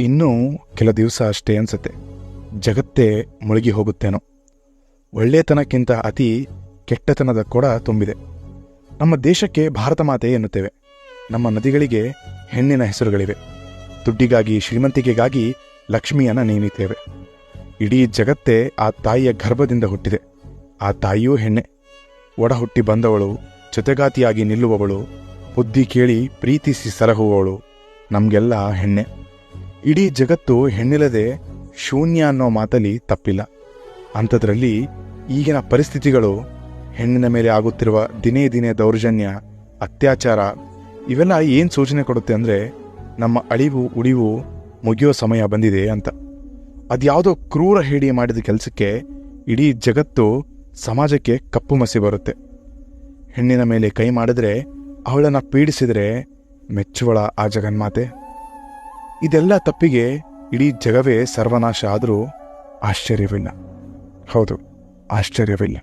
ಇನ್ನೂ ಕೆಲ ದಿವಸ ಅಷ್ಟೇ ಅನ್ಸುತ್ತೆ. ಜಗತ್ತೇ ಮುಳುಗಿ ಹೋಗುತ್ತೇನೋ. ಒಳ್ಳೆತನಕ್ಕಿಂತ ಅತಿ ಕೆಟ್ಟತನದ ಕೊಡ ತುಂಬಿದೆ. ನಮ್ಮ ದೇಶಕ್ಕೆ ಭಾರತ ಮಾತೆ ಎನ್ನುತ್ತೇವೆ. ನಮ್ಮ ನದಿಗಳಿಗೆ ಹೆಣ್ಣಿನ ಹೆಸರುಗಳಿವೆ. ದುಡ್ಡಿಗಾಗಿ ಶ್ರೀಮಂತಿಕೆಗಾಗಿ ಲಕ್ಷ್ಮಿಯನ್ನ ನೇಮಿತೇವೆ ಇಡೀ ಜಗತ್ತೇ ಆ ತಾಯಿಯ ಗರ್ಭದಿಂದ ಹುಟ್ಟಿದೆ. ಆ ತಾಯಿಯೂ ಹೆಣ್ಣೆ. ಒಡ ಹುಟ್ಟಿ ಬಂದವಳು, ಜೊತೆಗಾತಿಯಾಗಿ ನಿಲ್ಲುವವಳು, ಬುದ್ಧಿ ಕೇಳಿ ಪ್ರೀತಿಸಿ ಸಲಹುವವಳು ನಮಗೆಲ್ಲ ಹೆಣ್ಣೆ. ಇಡೀ ಜಗತ್ತು ಹೆಣ್ಣಿಲ್ಲದೆ ಶೂನ್ಯ ಅನ್ನೋ ಮಾತಲ್ಲಿ ತಪ್ಪಿಲ್ಲ. ಅಂಥದ್ರಲ್ಲಿ ಈಗಿನ ಪರಿಸ್ಥಿತಿಗಳು ಹೆಣ್ಣಿನ ಮೇಲೆ ಆಗುತ್ತಿರುವ ದಿನೇ ದಿನೇ ದೌರ್ಜನ್ಯ, ಅತ್ಯಾಚಾರ, ಇವೆಲ್ಲ ಏನು ಸೂಚನೆ ಕೊಡುತ್ತೆ ಅಂದರೆ ನಮ್ಮ ಅಳಿವು, ಉಳಿವು ಮುಗಿಯೋ ಸಮಯ ಬಂದಿದೆ ಅಂತ. ಅದ್ಯಾವುದೋ ಕ್ರೂರ ಹೇಡಿ ಮಾಡಿದ ಕೆಲಸಕ್ಕೆ ಇಡೀ ಜಗತ್ತು ಸಮಾಜಕ್ಕೆ ಕಪ್ಪು ಮಸಿ ಬರುತ್ತೆ. ಹೆಣ್ಣಿನ ಮೇಲೆ ಕೈ ಮಾಡಿದ್ರೆ, ಅವಳನ್ನು ಪೀಡಿಸಿದರೆ ಮೆಚ್ಚುವಳ ಆ ಜಗನ್ಮಾತೆ. ಇದೆಲ್ಲ ತಪ್ಪಿಗೆ ಇಡೀ ಜಗವೇ ಸರ್ವನಾಶ ಆದರೂ ಆಶ್ಚರ್ಯವಿಲ್ಲ. ಹೌದು ಆಶ್ಚರ್ಯವಿಲ್ಲ.